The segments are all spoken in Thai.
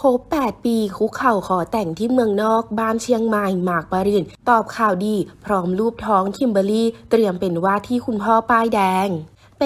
ครบ8 ปีคุกเข่าขอแต่งที่เมืองนอก บ้านเชียงใหม่หมากปรินตอบข่าวดี พร้อมรูปท้องคิมเบอรรี่ เตรียมเป็นว่าที่คุณพ่อป้ายแดง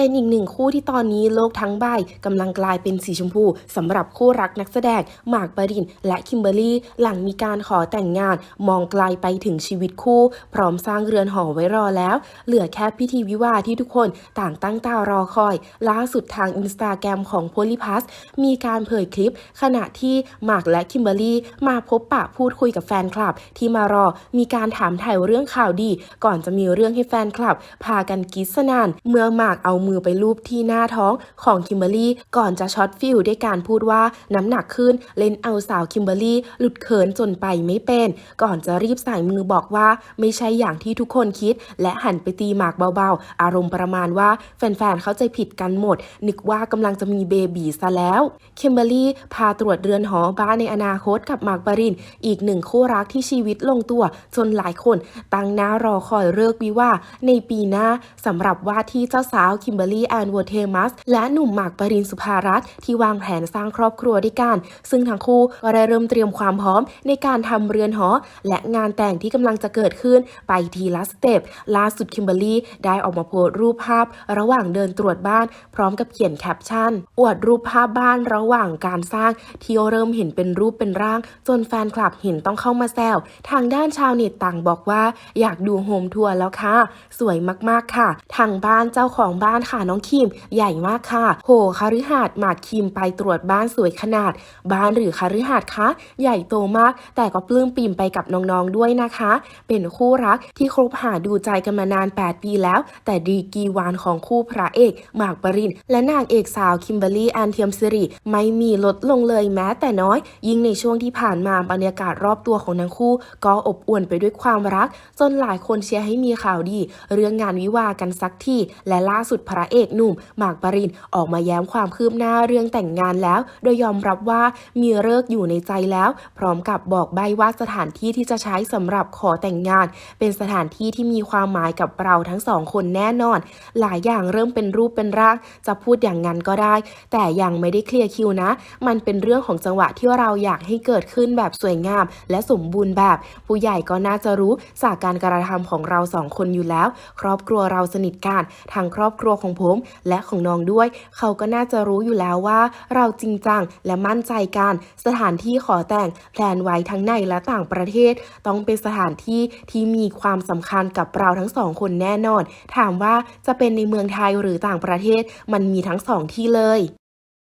เป็นอีกหนึ่งคู่ที่ตอนนี้โลกทั้งใบกำลังกลายเป็นสีชมพูสำหรับคู่รักนักแสดงหมากปรินและคิมเบอรี่หลังมีการขอแต่งงานมองไกลไปถึงชีวิตคู่ พร้อมสร้างเรือนหอไว้รอแล้ว เหลือแค่พิธีวิวาที่ทุกคนต่างตั้งตารอคอย ล่าสุดทางอินสตาแกรมของโพลิพัสมีการเผยคลิป ขณะที่หมากและคิมเบอรี่มาพบปะพูดคุยกับแฟนคลับ ที่มารอมีการถามถ่ายเรื่องข่าวดี ก่อนจะมีเรื่องให้แฟนคลับ พากันกรีดสนานเมื่อหมากเอามืือไปลูบที่หน้าท้องของคิมเบอรี่ก่อนจะช็อตฟิลด้วยการพูดว่าน้ำหนักขึ้นเล่นเอาสาวคิมเบอรี่หลุดเขินจนไปไม่เป็น ก่อนจะรีบใส่มือบอกว่าไม่ใช่อย่างที่ทุกคนคิด และหันไปตีหมากเบาๆ อารมณ์ประมาณว่าแฟนๆเข้าใจผิดกันหมด นึกว่ากำลังจะมีเบบีซะแล้วคิมเบอรี่พาตรวจเรือนหอบ้านในอนาคตกับหมากปรินอีกหนึ่งคู่รักที่ชีวิตลงตัวจนหลายคน ตั้งหน้ารอคอยเลิกวิวาในปีหน้าสำหรับว่าที่เจ้าสาวคิิมเบอรี่แอนวอร์เทมัสและหนุ่มหมากปรินสุภารัตน์ที่วางแผนสร้างครอบครัวด้วยกัน ซึ่งทั้งคู่ก็ได้เริ่มเตรียมความพร้อมในการทำเรือนหอ และงานแต่งที่กำลังจะเกิดขึ้นไปทีละสเต็ปล่าสุดคิมเบอรรี่ได้ออกมาโพสต์รูปภาพ ระหว่างเดินตรวจบ้าน พร้อมกับเขียนแคปชั่น อวดรูปภาพบ้านระหว่างการสร้างที่เริ่มเห็นเป็นรูปเป็นร่าง จนแฟนคลับเห็นต้องเข้ามาแซวทางด้านชาวเน็ตต่างบอกว่า อยากดูโฮมทัวร์แล้วค่ะ สวยมากๆค่ะ ทางบ้านเจ้าของบ้านค่ะน้องคิม ใหญ่มากค่ะ โหคฤหาสน์หมากคิมไปตรวจบ้านสวยขนาด บ้านหรือคฤหาสน์คะ ใหญ่โตมาก แต่ก็ปลื้มปิ่มไปกับน้องๆด้วยนะคะ เป็นคู่รักที่คบหาดูใจกันมานาน 8 ปีแล้ว แต่ดีกีวานของคู่พระเอกหมากปรินและนางเอกสาวคิมเบอรรี่แอนเทียมซิริไม่มีลดลงเลยแม้แต่น้อย ยิ่งในช่วงที่ผ่านมาบรรยากาศรอบตัวของทั้งคู่ ก็อบอวลไปด้วยความรัก จนหลายคนเชียร์ให้มีข่าวดี เรื่องงานวิวากันสักทีและล่าสุดพระเอกหนุ่มหมากปรินออกมาแย้มความคืบหน้าเรื่องแต่งงานแล้ว โดยยอมรับว่ามีเลิกอยู่ในใจแล้ว พร้อมกับบอกใบว่าสถานที่ที่จะใช้สำหรับขอแต่งงาน เป็นสถานที่ที่มีความหมายกับเราทั้งสองคนแน่นอน หลายอย่างเริ่มเป็นรูปเป็นร่างจะพูดอย่างนั้นก็ได้ แต่ยังไม่ได้เคลียร์คิวนะ มันเป็นเรื่องของจังหวะที่เราอยากให้เกิดขึ้นแบบสวยงาม และสมบูรณ์แบบ ผู้ใหญ่ก็น่าจะรู้จากการกระทำของเราสองคนอยู่แล้ว ครอบครัวเราสนิทกันทางครอบครัวของผมและของน้องด้วย เขาก็น่าจะรู้อยู่แล้วว่า เราจริงจังและมั่นใจกันสถานที่ขอแต่งแพลนไว้ทั้งในและต่างประเทศ ต้องเป็นสถานที่ที่มีความสำคัญกับเราทั้งสองคนแน่นอน ถามว่าจะเป็นในเมืองไทยหรือต่างประเทศมันมีทั้งสองที่เลย